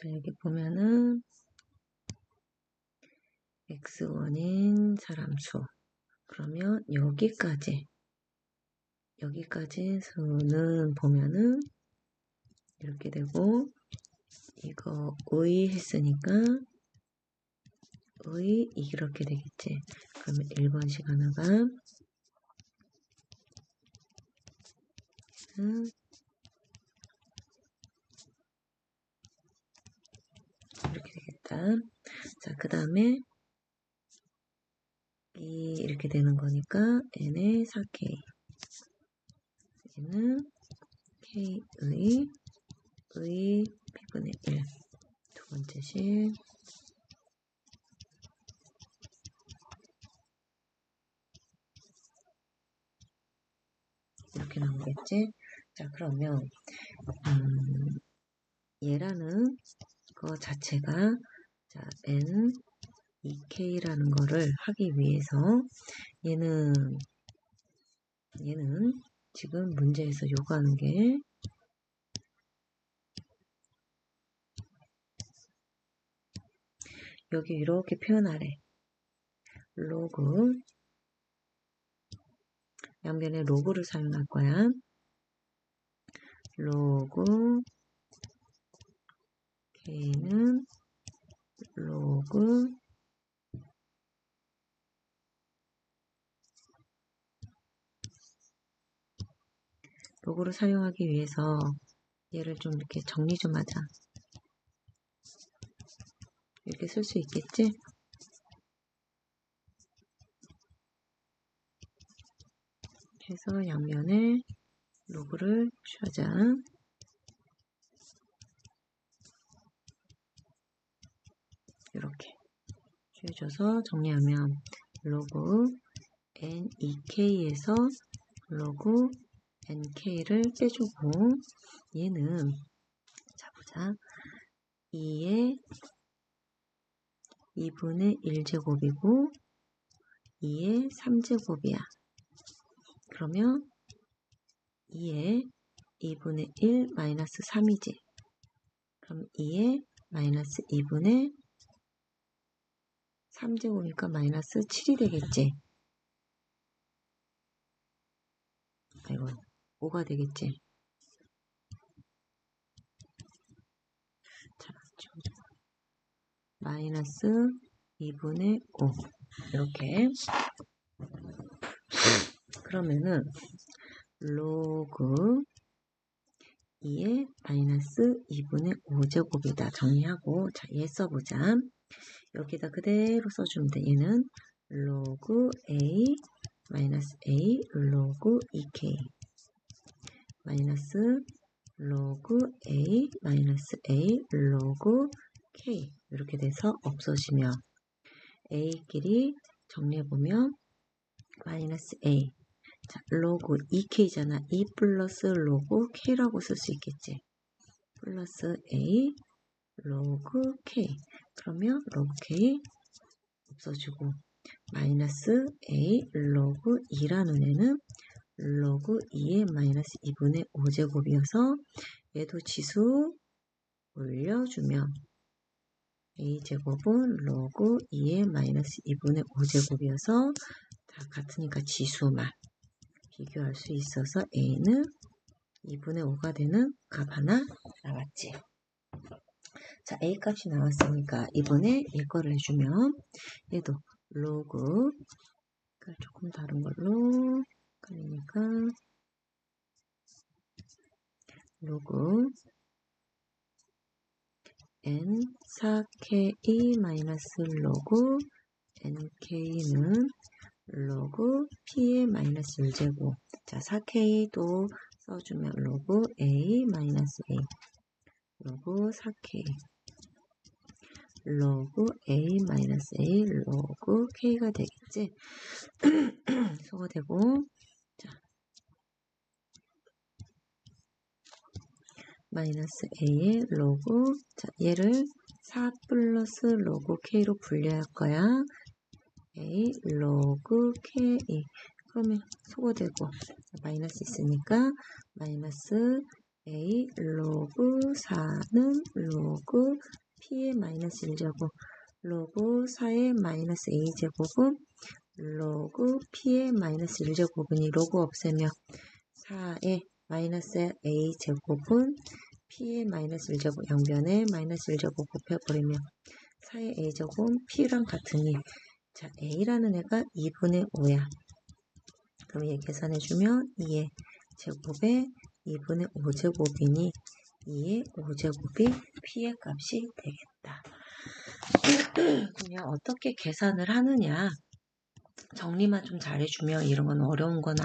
자, 여기 보면은 x1인 사람 수. 그러면 여기까지, 여기까지 수는 보면은 이렇게 되고, 이거 의 했으니까 의 이렇게 되겠지. 그러면 1번씩 하나가 이렇게 되겠다. 자, 그 다음에 이 이렇게 되는 거니까 n의 4k 얘는 k의 의 p분의 1. 두 번째 식. 이렇게 나오겠지? 자, 그러면, 음, 얘라는 거 자체가, 자, n, 2k라는 거를 하기 위해서, 얘는, 얘는 지금 문제에서 요구하는 게, 여기 이렇게 표현하래. 로그 양변에 로그를 사용할 거야. 로그 K는 로그 로그를 사용하기 위해서 얘를 좀 이렇게 정리 좀 하자. 이렇게 쓸 수 있겠지? 해서 양면에 로그를 취하자. 이렇게 취해줘서 정리하면 로그 n2k에서 로그 nk를 빼주고 얘는 자 보자 2의 2분의 1제곱이고 2의 3제곱이야. 그러면 2의 2분의 1 마이너스 3이지. 그럼 2의 마이너스 2분의 3제곱이니까 마이너스 7이 되겠지. 아이고, 5가 되겠지. 자, 마이너스 2분의 5 이렇게. 그러면은 로그 2의 마이너스 2분의 5제곱이다. 정리하고. 자 얘 써보자. 여기다 그대로 써주면 돼. 얘는 로그 a 마이너스 a 로그 2k 마이너스 로그 a 마이너스 a 로그 k 이렇게 돼서 없어지면 a끼리 정리해보면 마이너스 a 자, 로그 2k잖아. 2 플러스 로그 k라고 쓸 수 있겠지. 플러스 a 로그 k 그러면 로그 k 없어지고 마이너스 a 로그 2라는 애는 로그 2의 마이너스 2분의 5제곱이어서 얘도 지수 올려주면 a제곱은 로그 2의 마이너스 2분의 5제곱이어서 다 같으니까 지수만 비교할 수 있어서 a는 2분의 5가 되는 값 하나 나왔지. 자, a 값이 나왔으니까 이번에 얘 거를 해주면 얘도 로그 그러니까 조금 다른 걸로 그러니까 로그 n 4k 마이너스 로그 nk는 로그 p의 마이너스 1제곱. 자 4k도 써주면 로그 a 마이너스 a 로그 4k 로그 a 마이너스 a 로그 k가 되겠지? 소가 되고 마이너스 a의 로그. 자 얘를 4 플러스 로그 k로 분리할 거야. A 로그 k. 그러면 소거되고 마이너스 있으니까 마이너스 A 로그 4는 로그 P의 마이너스 1제곱 로그 4의 마이너스 A제곱은 로그 P의 마이너스 1제곱이니 로그 없애면 4의 마이너스 A제곱은 P의 마이너스 1제곱 양변에 마이너스 1제곱 곱해버리면 4의 A제곱은 P랑 같으니 자 A라는 애가 2분의 5야. 그럼 얘 계산해주면 2의 제곱에 2분의 5제곱이니 2의 5제곱이 P의 값이 되겠다. 그러면 어떻게 계산을 하느냐 정리만 좀 잘해주면 이런 건 어려운 건